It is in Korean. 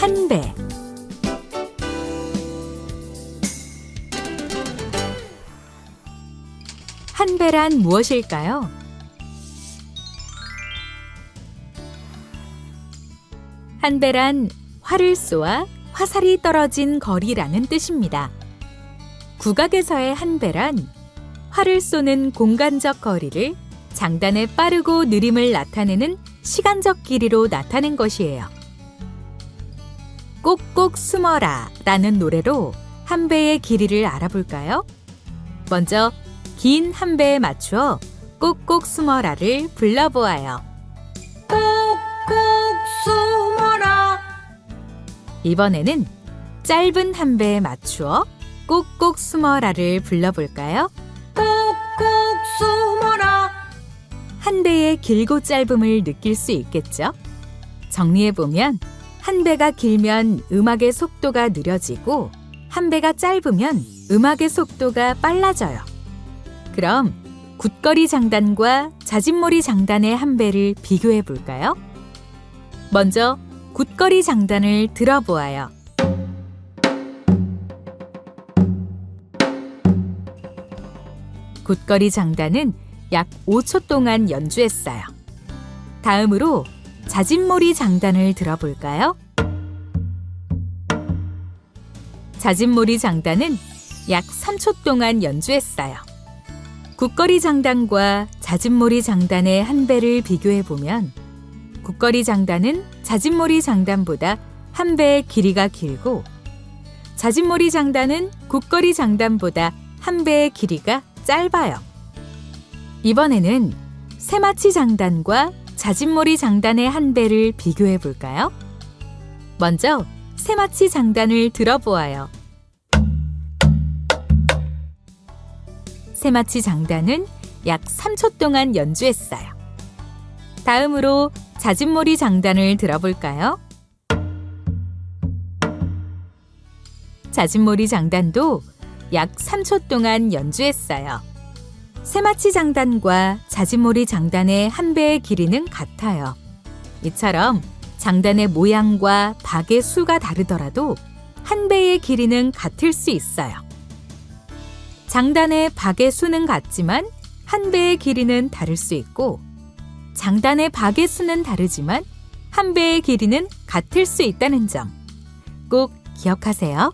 한 배. 한 배란 무엇일까요? 한 배란 활을 쏘아 화살이 떨어진 거리라는 뜻입니다. 국악에서의 한 배란 활을 쏘는 공간적 거리를 장단의 빠르고 느림을 나타내는 시간적 길이로 나타낸 것이에요. 꼭꼭 숨어라 라는 노래로 한 배의 길이를 알아볼까요? 먼저 긴 한 배에 맞추어 꼭꼭 숨어라를 불러보아요. 꼭꼭 숨어라 이번에는 짧은 한 배에 맞추어 꼭꼭 숨어라를 불러볼까요? 꼭꼭 숨어라 한 배의 길고 짧음을 느낄 수 있겠죠? 정리해보면 한 배가 길면 음악의 속도가 느려지고 한 배가 짧으면 음악의 속도가 빨라져요. 그럼 굿거리 장단과 자진몰이 장단의 한 배를 비교해 볼까요? 먼저 굿거리 장단을 들어보아요. 굿거리 장단은 약 5초 동안 연주했어요. 다음으로 자진몰이 장단을 들어볼까요? 자진몰이 장단은 약 3초 동안 연주했어요. 국거리 장단과 자진몰이 장단의 한 배를 비교해 보면 국거리 장단은 자진몰이 장단보다 한 배의 길이가 길고 자진몰이 장단은 국거리 장단보다 한 배의 길이가 짧아요. 이번에는 세마치 장단과 자진몰이 장단의 한 배를 비교해 볼까요? 먼저 세마치 장단을 들어보아요. 세마치 장단은 약 3초 동안 연주했어요. 다음으로 자진몰이 장단을 들어볼까요? 자진몰이 장단도 약 3초 동안 연주했어요. 세마치 장단과 자진몰이 장단의 한 배의 길이는 같아요. 이처럼 장단의 모양과 박의 수가 다르더라도 한 배의 길이는 같을 수 있어요. 장단의 박의 수는 같지만 한 배의 길이는 다를 수 있고 장단의 박의 수는 다르지만 한 배의 길이는 같을 수 있다는 점 꼭 기억하세요.